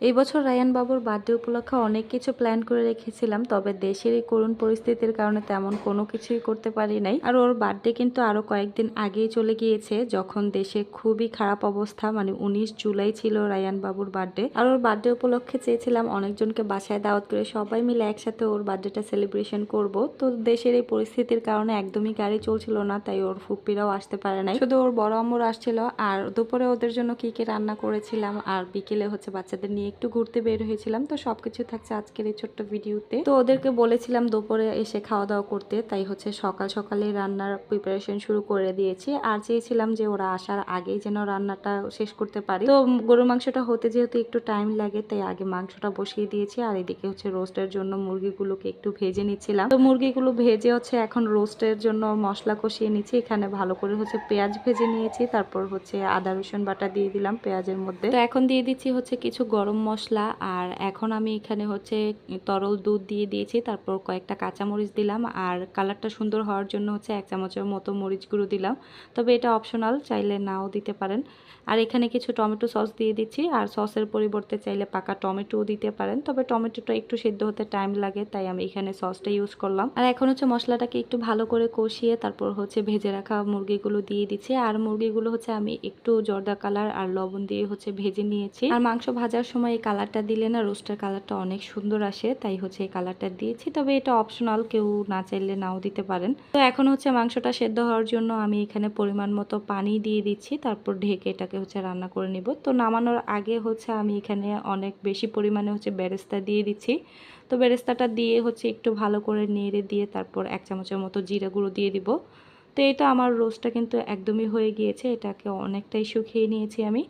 এই বছর রায়ান বাবুর বার্থডে উপলক্ষে অনেক কিছু প্ল্যান করে রেখেছিলাম, তবে দেশের এই করুণ পরিস্থিতির কারণে তেমন কোনো কিছুই করতে পারি নাই। আর ওর বার্থডে কিন্তু আরও কয়েকদিন আগেই চলে গিয়েছে, যখন দেশে খুবই খারাপ অবস্থা মানে উনিশ জুলাই ছিল রায়ান বাবুর বার্থডে। আর ওর বার্থডে উপলক্ষে চেয়েছিলাম অনেকজনকে বাসায় দাওয়াত করে সবাই মিলে একসাথে ওর বার্থডেটা সেলিব্রেশন করব। তো দেশের এই পরিস্থিতির কারণে একদমই গাড়ি চলছিল না, তাই ওর ফুপ্পিরাও আসতে পারে নাই। শুধু ওর বড় আম্মুর আসছিল, আর দুপুরে ওদের জন্য কি কি রান্না করেছিলাম, আর বিকেলে হচ্ছে বাচ্চাদের নিয়ে একটু ঘুরতে বের হয়েছিলাম তো সবকিছু থাকছে আজকের এই ছোট্ট ভিডিওতে। তো ওদেরকে বলেছিলাম দুপুরে এসে খাওয়া দাওয়া করতে তাই হচ্ছে সকাল সকালে রান্নার প্রিপারেশন শুরু করে দিয়েছি। আর চেয়েছিলাম যে ওরা আসার আগেই যেন রান্নাটা শেষ করতে পারি। তো গরুর মাংসটা হতে যেহেতু একটু টাইম লাগে তাই আগে মাংসটা বসিয়ে দিয়েছি। আর এদিকে হচ্ছে রোস্টের জন্য মুরগিগুলোকে একটু ভেজে নিচ্ছিলাম। তো মুরগিগুলো ভেজে হচ্ছে এখন রোস্টের জন্য মশলা কষিয়ে নিচ্ছি। এখানে ভালো করে হচ্ছে পেঁয়াজ ভেজে নিয়েছি তারপর হচ্ছে আদা রসুন বাটা দিয়ে দিলাম পেঁয়াজের মধ্যে। তো এখন দিয়ে দিচ্ছি হচ্ছে কিছু গরম মশলা আর এখন আমি এখানে হচ্ছে তরল দুধ দিয়ে দিয়েছি, তারপর কয়েকটা কাঁচামরিচ দিলাম আর কালারটা সুন্দর হওয়ার জন্য হচ্ছে এক চামচের মতো মরিচ গুঁড়ো দিলাম। তবে এটা অপশনাল চাইলে নাও দিতে পারেন। আর এখানে কিছু টমেটো সস দিয়ে দিচ্ছি আর সসের পরিবর্তে চাইলে পাকা টমেটোও দিতে পারেন। তবে টমেটোটা একটু সেদ্ধ হতে টাইম লাগে, তাই আমি এখানে সসটা ইউজ করলাম। আর এখন হচ্ছে মশলাটাকে একটু ভালো করে কষিয়ে তারপর হচ্ছে ভেজে রাখা মুরগিগুলো দিয়ে দিচ্ছি। আর মুরগিগুলো হচ্ছে আমি একটু জর্দা কালার আর লবণ দিয়ে হচ্ছে ভেজে নিয়েছি। আর মাংস ভাজার সময় এই কালারটা দিলে না রোস্টের কালারটা অনেক সুন্দর আসে, তাই হচ্ছে এই কালারটা দিয়েছি। তবে এটা অপশনাল কেউ না চাইলে নাও দিতে পারেন। তো এখন হচ্ছে মাংসটা সেদ্ধ হওয়ার জন্য আমি এখানে পরিমাণ মতো পানি দিয়ে দিচ্ছি, তারপর ঢেকে এটাকে হচ্ছে রান্না করে নিব। তো নামানোর আগে হচ্ছে আমি এখানে অনেক বেশি পরিমাণে হচ্ছে বেরেস্তা দিয়ে দিচ্ছি। তো বেরেস্তাটা দিয়ে হচ্ছে একটু ভালো করে নেড়ে দিয়ে তারপর এক চামচের মতো জিরা গুঁড়ো দিয়ে দিব। তো এটা আমার রোস্টটা কিন্তু একদমই হয়ে গিয়েছে, এটাকে অনেকটাই শুকিয়ে নিয়েছি আমি।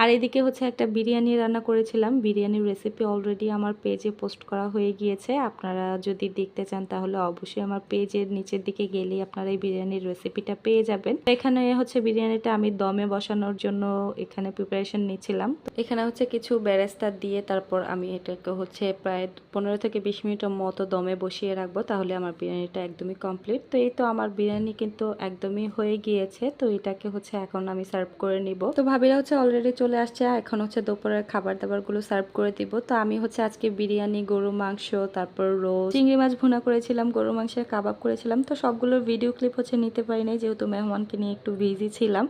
আর এদিকে হচ্ছে একটা বিরিয়ানি রান্না করেছিলাম। বিরিয়ানির রেসিপি অলরেডি আমার পেজে পোস্ট করা হয়ে গিয়েছে। আপনারা যদি দেখতে চান তাহলে অবশ্যই আমার পেজের নিচের দিকে গেলেই আপনারা এই বিরিয়ানির রেসিপিটা পেয়ে যাবেন। এখানে হচ্ছে বিরিয়ানিটা আমি দমে বসানোর জন্য এখানে প্রিপারেশন নিচ্ছিলাম। তো এখানে হচ্ছে কিছু বেরেস্তা দিয়ে তারপর আমি এটাকে হচ্ছে প্রায় পনেরো থেকে বিশ মিনিটের মতো দমে বসিয়ে রাখব, তাহলে আমার বিরিয়ানিটা একদমই কমপ্লিট তো এই তো আমার বিরিয়ানি কিন্তু একদমই হয়ে গিয়েছে। তো এটাকে হচ্ছে এখন আমি সার্ভ করে নিব। তো ভাবিরা হচ্ছে অলরেডি চলে আসছে এখন হচ্ছে দুপুরের খাবার দাবারগুলো সার্ভ করে দিব। তো আমি হচ্ছে আজকে বিরিয়ানি গরু মাংস, তারপর রোজ চিংড়ি মাছ ভুনা করেছিলাম গরু মাংসের কাবাব করেছিলাম। তো সবগুলোর ভিডিও ক্লিপ হচ্ছে নিতে পারি নাই, যেহেতু মেহমানকে নিয়ে একটু বিজি ছিলাম।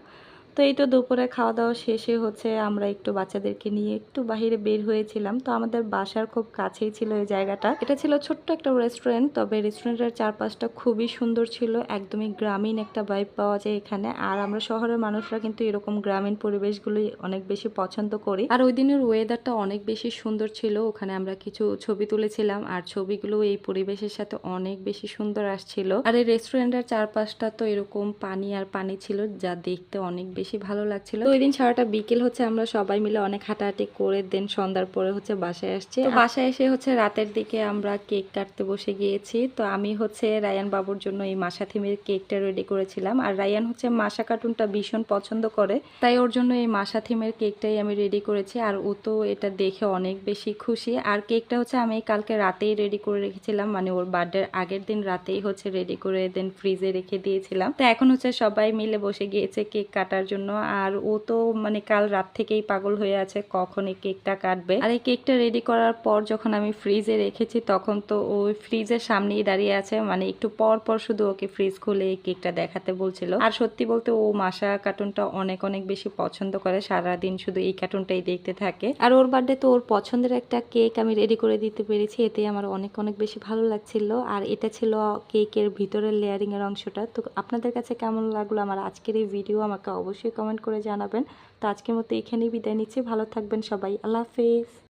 তো এই তো দুপুরে খাওয়া দাওয়া শেষে হচ্ছে আমরা একটু বাচ্চাদেরকে নিয়ে একটু বাহিরে বের হয়েছিলাম। তো আমাদের বাসার খুব কাছেই ছিল এই জায়গাটা। এটা ছিল ছোট্ট একটা রেস্টুরেন্ট তবে রেস্টুরেন্টের চারপাশটা খুবই সুন্দর ছিল। একদমই গ্রামীণ একটা বাইব পাওয়া যায় এখানে। আর আমরা শহরের মানুষরা কিন্তু এরকম গ্রামীণ পরিবেশগুলোই অনেক বেশি পছন্দ করি। আর ওই দিনের ওয়েদারটা অনেক বেশি সুন্দর ছিল। ওখানে আমরা কিছু ছবি তুলেছিলাম। আর ছবিগুলো এই পরিবেশের সাথে অনেক বেশি সুন্দর আসছিল। আর এই রেস্টুরেন্টের চারপাশটা তো এরকম পানি আর পানি ছিল, যা দেখতে অনেক বেশি বেশি ভালো লাগছিল। তো ওই দিন সারাটা বিকেল হচ্ছে আমরা সবাই মিলে অনেক হাঁটাহাঁটি করে দেন সন্ধ্যার পরে হচ্ছে বাসায় আসছে। তো বাসায় এসে হচ্ছে রাতের দিকে আমরা কেক কাটতে বসে গিয়েছি। তো আমি হচ্ছে রায়ান বাবুর জন্য এই মাসা থিমের কেকটা রেডি করেছিলাম। আর রায়ান হচ্ছে মাসা কার্টুনটা ভীষণ পছন্দ করে। তাই ওর জন্য এই মাসা থিমের কেকটাই আমি রেডি করেছি। আর ও তো এটা দেখে অনেক বেশি খুশি। আর কেকটা হচ্ছে আমি কালকে রাতেই রেডি করে রেখেছিলাম। মানে ওর বার্থডের আগের দিন রাতেই হচ্ছে রেডি করে দেন ফ্রিজে রেখে দিয়েছিলাম। তো এখন হচ্ছে সবাই মিলে বসে গিয়েছে কেক কাটার জন্য। জন্য। আর ও তো মানে কাল রাত থেকেই পাগল হয়ে আছে, কখন এই কেকটা কাটবে। আর এই কেকটা রেডি করার পর যখন আমি ফ্রিজে রেখেছি, তখন তো ও ফ্রিজের সামনেই দাঁড়িয়ে আছে। মানে একটু পর পর শুধু ওকে ফ্রিজ খুলে এই কেকটা দেখাতে বলছিল। আর সত্যি বলতে ও মাসা কার্টুনটা অনেক অনেক বেশি পছন্দ করে। সারাদিন শুধু এই কার্টুনটাই দেখতে থাকে। আর ওর বার্থডে তো ওর পছন্দের একটা কেক আমি রেডি করে দিতে পেরেছি। এতে আমার অনেক অনেক বেশি ভালো লাগছিল। আর এটা ছিল কেকের ভিতরের লেয়ারিং এর অংশটা। তো আপনাদের কাছে কেমন লাগল আমার আজকের এই ভিডিও আমাকে অবশ্যই কমেন্ট করে জানাবেন। তো আজকের মতো এখানেই বিদায় নিচ্ছি। ভালো থাকবেন সবাই। আল্লাহ হাফেজ।